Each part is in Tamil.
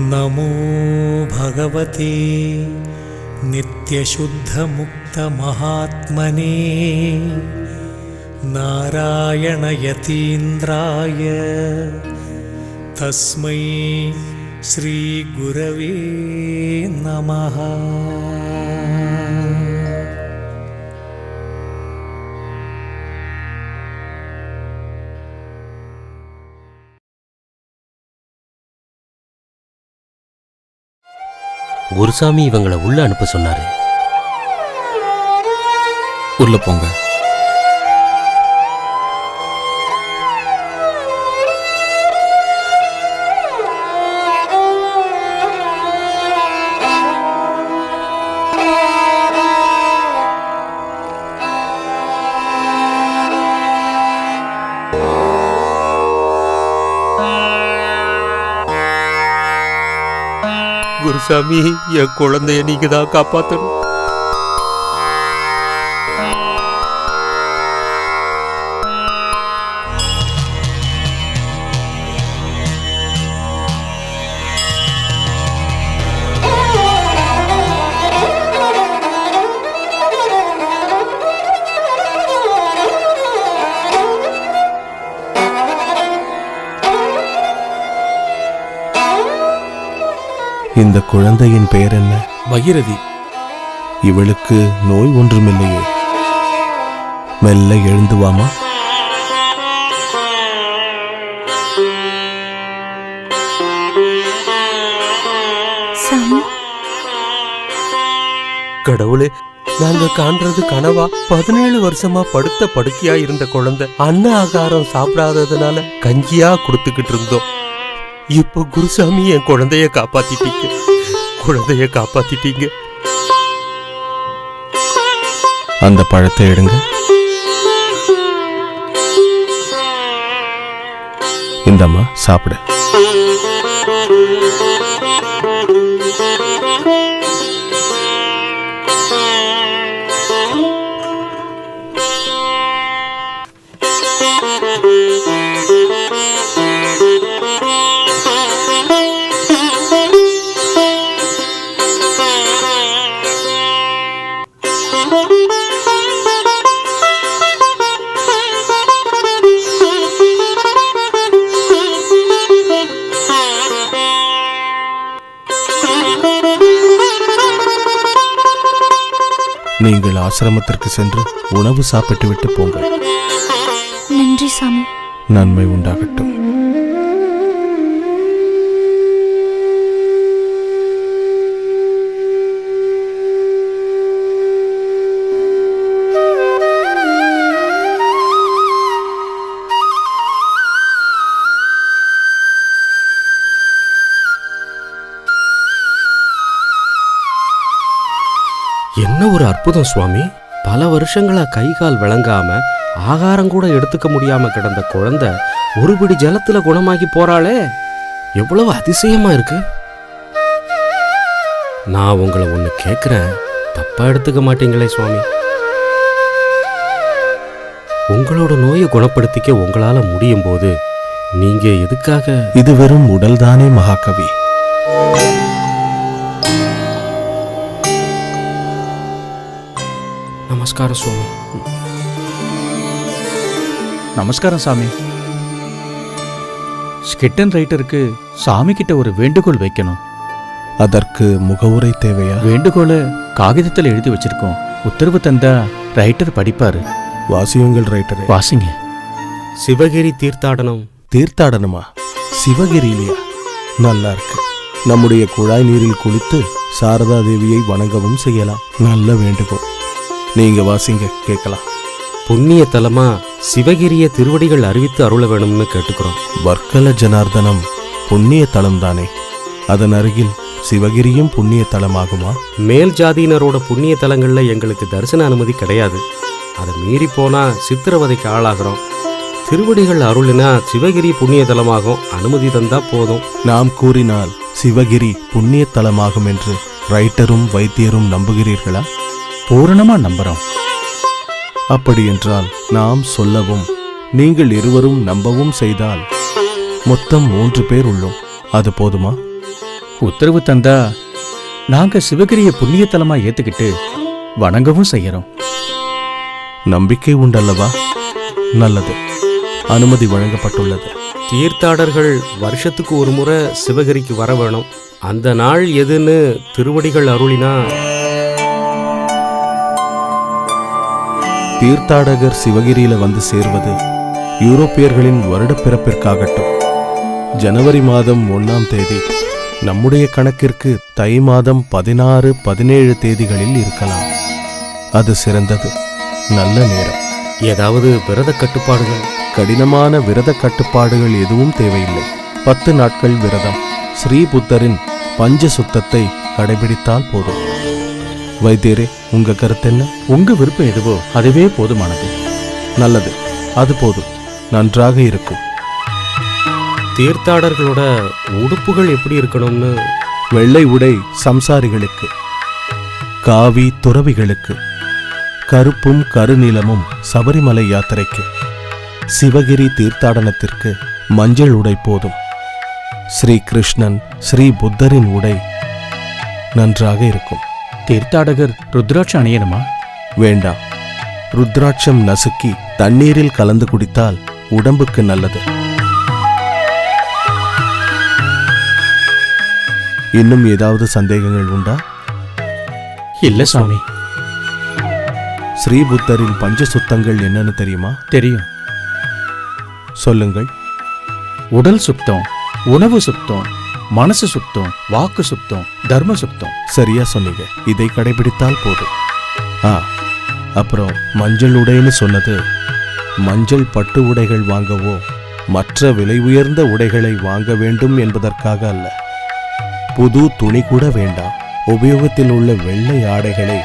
नमो भगवते नित्यशुद्धमुक्तमहात्मने नारायणयतीन्द्राय तस्मै श्रीगुरवे नमः குருசாமி இவங்களை உள்ள அனுப்ப சொன்னாரு. உள்ள போங்க. குருசாமி என் குழந்தைய நீங்க தான் காப்பாத்தணும். குழந்தையின் பெயர் என்ன பகிரதி. இவளுக்கு நோய் ஒன்றுமில்லையே. மெல்ல எழுந்து வாமா. சாமி. கடவுளே நாங்க காண்றது கனவா? பதினேழு வருஷமா படுத்த படுக்கையா இருந்த குழந்தை அன்ன ஆகாரம் சாப்பிடாததுனால கஞ்சியா கொடுத்துக்கிட்டு இருந்தோம். இப்போ குருசாமி என் குழந்தைய காப்பாத்திட்டீங்க. குழந்தைய காப்பாத்திட்டீங்க. அந்த பழத்தை எடுங்க. இந்தம்மா சாப்பிடு. நீங்கள் ஆசிரமத்திற்கு சென்று உணவு சாப்பிட்டு விட்டு போங்கள். நன்றி சாமி. நன்மை உண்டாகட்டும். என்ன ஒரு அற்புதம் சுவாமி? பல வருஷங்களா கை கால் விளங்காம ஆகாரம் கூட எடுத்துக்க முடியாம கிடந்த குழந்தை ஒருபடி ஜலத்துல குணமாகி போறாளே. எவ்வளவு அதிசயமா இருக்கு. நான் உங்களை ஒண்ணு கேக்குறேன். தப்பா எடுத்துக்க மாட்டீங்களே சுவாமி. உங்களோட நோயை குணப்படுத்திக்க உங்களால முடியும் போது நீங்க எதுக்காக? இது வெறும் உடல்தானே மகாகவி. நமஸ்காரம் சுவாமி. நமஸ்காரம் சாமி. ஸ்கிட்டன் ரைட்டருக்கு சாமி கிட்ட ஒரு வேண்டுகோள் வைக்கணும். அதற்கு முகவுரை தேவையா? வேண்டுகோளை காகிதத்தில் எழுதி வச்சிருக்கோம். உத்தரவு தந்தா ரைட்டர் படிப்பாரு. வாசியுங்கள் ரைட்டரே. வாசிங்க. சிவகிரி தீர்த்தாடனம். தீர்த்தாடனமா? சிவகிரியிலையா? நல்லா இருக்கு. நம்முடைய குழாய் நீரில் குளித்து சாரதா தேவியை வணங்கவும் செய்யலாம். நல்ல வேண்டுகோள். நீங்க வாசிங்க கேட்கலாம். புண்ணிய தலமா சிவகிரிய திருவடிகள் அறிவித்து அருள வேணும்னு கேட்டுக்கிறோம். வர்க்கல ஜனார்தனம் புண்ணிய தலம் தானே அதன் அருகில் சிவகிரியும் புண்ணிய தலமாகுமா? மேல் ஜாதியினரோட புண்ணிய தலங்கள்ல எங்களுக்கு தரிசன அனுமதி கிடையாது. அதை மீறி போனா சித்திரவதைக்கு ஆளாகிறோம். திருவடிகள் அருளினா சிவகிரி புண்ணிய தலமாகும். அனுமதி தந்தா போதும். நாம் கூறினால் சிவகிரி புண்ணிய தலமாகும் என்று ரைட்டரும் வைத்தியரும் நம்புகிறீர்களா? பூரணமா நம்புறோம். அப்படியென்றால் நாம் சொல்லவும் நீங்கள் இருவரும் நம்பவும் செய்தால் மொத்தம் மூன்று பேர் உள்ளோம். அது போதுமா? உத்தரவு தந்தா நாங்க சிவகிரிய புண்ணியத்தலமா ஏத்துக்கிட்டு வணங்கவும் செய்யறோம். நம்பிக்கை உண்டல்லவா? நல்லது. அனுமதி வழங்கப்பட்டுள்ளது. தீர்த்தாடர்கள் வருஷத்துக்கு ஒரு முறை சிவகிரிக்கு வர வேணும். அந்த நாள் எதுன்னு திருவடிகள் அருளினா தீர்த்தாடகர் சிவகிரியில வந்து சேர்வது யூரோப்பியர்களின் வருடப்பிறப்பிற்காகட்டும். ஜனவரி மாதம் ஒண்ணாம் தேதி நம்முடைய கணக்கிற்கு தை மாதம் பதினாறு பதினேழு தேதிகளில் இருக்கலாம். அது சிறந்தது. நல்ல நேரம். ஏதாவது விரத கட்டுப்பாடுகள்? கடினமான விரத கட்டுப்பாடுகள் எதுவும் தேவையில்லை. பத்து நாட்கள் விரதம். ஸ்ரீபுத்தரின் பஞ்ச சுத்தத்தை கடைபிடித்தால் போதும். வைத்தியரே உங்க கருத்தென்ன உங்க விருப்பம் எதுவோ அதுவே போதுமானது. நல்லது. அது போதும். நன்றாக இருக்கும். தீர்த்தாடர்களோட உடுப்புகள் எப்படி இருக்கணும்னு? வெள்ளை உடை சம்சாரிகளுக்கு காவி துறவிகளுக்கு கருப்பும் கருநீலமும் சபரிமலை யாத்திரைக்கு சிவகிரி தீர்த்தாடனத்திற்கு மஞ்சள் உடை போதும். ஸ்ரீ கிருஷ்ணன் ஸ்ரீ புத்தரின் உடை நன்றாக இருக்கும். தீர்த்தாடகர் ருத்ராட்ச அணியணுமா வேண்டாம் ருத்ராட்சம் நசுக்கி தண்ணீரில் கலந்து குடித்தால் உடம்புக்கு நல்லது. இன்னும் ஏதாவது சந்தேகங்கள் உண்டா? இல்ல சுவாமி. ஸ்ரீபுத்தரின் பஞ்ச சுத்தங்கள் என்னன்னு தெரியுமா? தெரியும். சொல்லுங்கள். உடல் சுத்தம் உணவு சுத்தம் மனசு சுத்தம் வாக்கு சுத்தம் தர்ம சுத்தம். சரியா சொன்னீங்க. இதை கடைபிடித்தால் போதும். ஆ அப்புறம் மஞ்சள் உடைன்னு சொன்னது மஞ்சள் பட்டு உடைகள் வாங்கவோ? மற்ற விலை உயர்ந்த உடைகளை வாங்க வேண்டும் என்பதற்காக அல்ல. புது துணி கூட வேண்டாம். உபயோகத்தில் உள்ள வெள்ளை ஆடைகளை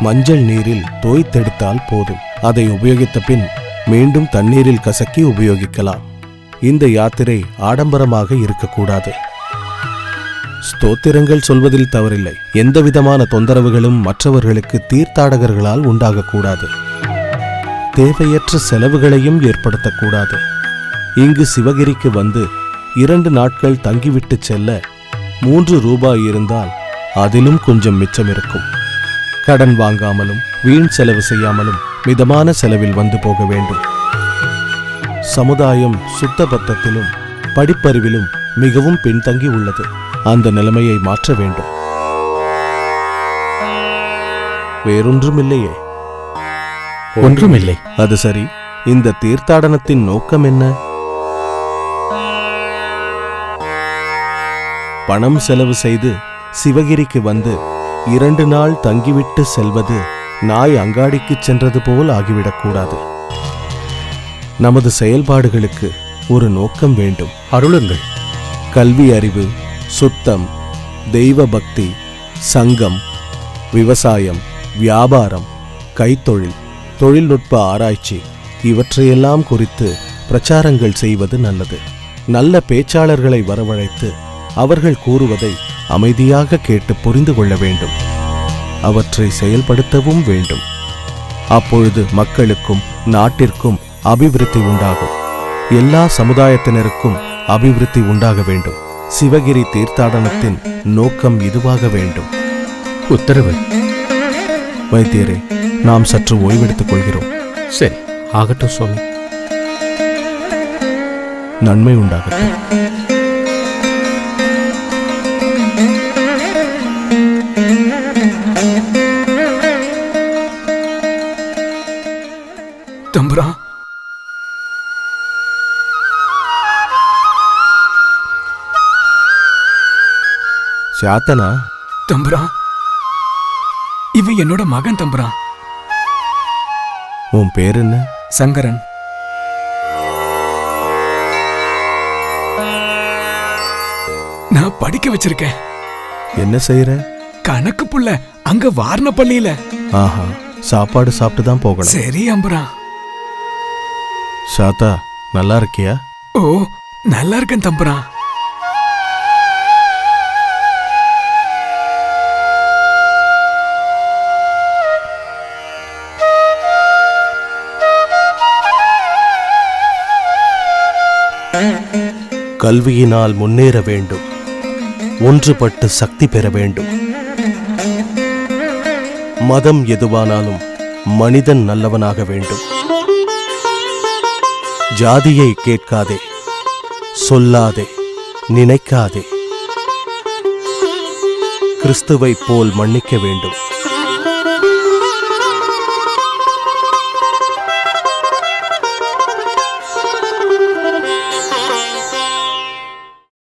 மஞ்சள் நீரில் தோய்த்தெடுத்தால் போதும். அதை உபயோகித்த பின் மீண்டும் தண்ணீரில் கசக்கி உபயோகிக்கலாம். இந்த யாத்திரை ஆடம்பரமாக இருக்கக்கூடாது. ஸ்தோத்திரங்கள் சொல்வதில் தவறில்லை. எந்தவிதமான தொந்தரவுகளும் மற்றவர்களுக்கு தீர்த்தாடகர்களால் உண்டாகக்கூடாது. தேவையற்ற செலவுகளையும் ஏற்படுத்தக்கூடாது. இங்கு சிவகிரிக்கு வந்து இரண்டு நாட்கள் தங்கிவிட்டு செல்ல மூன்று ரூபாய் இருந்தால் அதிலும் கொஞ்சம் மிச்சம் இருக்கும். கடன் வாங்காமலும் வீண் செலவு செய்யாமலும் மிதமான செலவில் வந்து போக வேண்டும். சமுதாயம் சுத்தபத்தத்திலும் படிப்பறிவிலும் மிகவும் பின்தங்கி உள்ளது. அந்த நிலைமையை மாற்ற வேண்டும். வேறொன்றுமில்லையே. ஒன்றுமில்லை. அது சரி. இந்த தீர்த்தாடனத்தின் நோக்கம் என்ன? பணம் செலவு செய்து சிவகிரிக்கு வந்து இரண்டு நாள் தங்கிவிட்டு செல்வது நாய் அங்காடிக்கு சென்றது போல் ஆகிவிடக்கூடாது நமது செயல்பாடுகளுக்கு ஒரு நோக்கம் வேண்டும். அருளுங்கள். கல்வி அறிவு சுத்தம் தெய்வ பக்தி சங்கம் விவசாயம் வியாபாரம் கைத்தொழில் தொழில்நுட்ப ஆராய்ச்சி இவற்றையெல்லாம் குறித்து பிரச்சாரங்கள் செய்வது நல்லது. நல்ல பேச்சாளர்களை வரவழைத்து அவர்கள் கூறுவதை அமைதியாக கேட்டு புரிந்து கொள்ள வேண்டும். அவற்றை செயல்படுத்தவும் வேண்டும். அப்பொழுது மக்களுக்கும் நாட்டிற்கும் அபிவிருத்தி உண்டாகும். எல்லா சமுதாயத்தினருக்கும் அபிவிருத்தி உண்டாக வேண்டும். சிவகிரி தீர்த்தாடனத்தின் நோக்கம் இதுவாக வேண்டும். உத்தரவு. வைத்தியரே நாம் சற்று ஓய்வெடுத்துக் கொள்கிறோம். சரி ஆகட்டும் சுவாமி. நன்மை உண்டாகட்டும். சாத்தனா தம்புரா. இவன் என்னோட மகன் தம்புரா. உன் பேர் என்ன சங்கரன். நான் படிக்க வச்சிருக்கேன். என்ன செய்யற கணக்கு புள்ள அங்க வாரண பள்ளியில. ஆஹா சாப்பாடு சாப்பிட்டு தான் போகணும். சரி அம்புரா. சாத்தா நல்லா இருக்கியா? ஓ நல்லா இருக்கேன் தம்புரா. கல்வியினால் முன்னேற வேண்டும். ஒன்றுபட்டு சக்தி பெற வேண்டும். மதம் எதுவானாலும் மனிதன் நல்லவனாக வேண்டும். ஜாதியை கேட்காதே. சொல்லாதே. நினைக்காதே. கிறிஸ்துவைப் போல் மன்னிக்க வேண்டும்.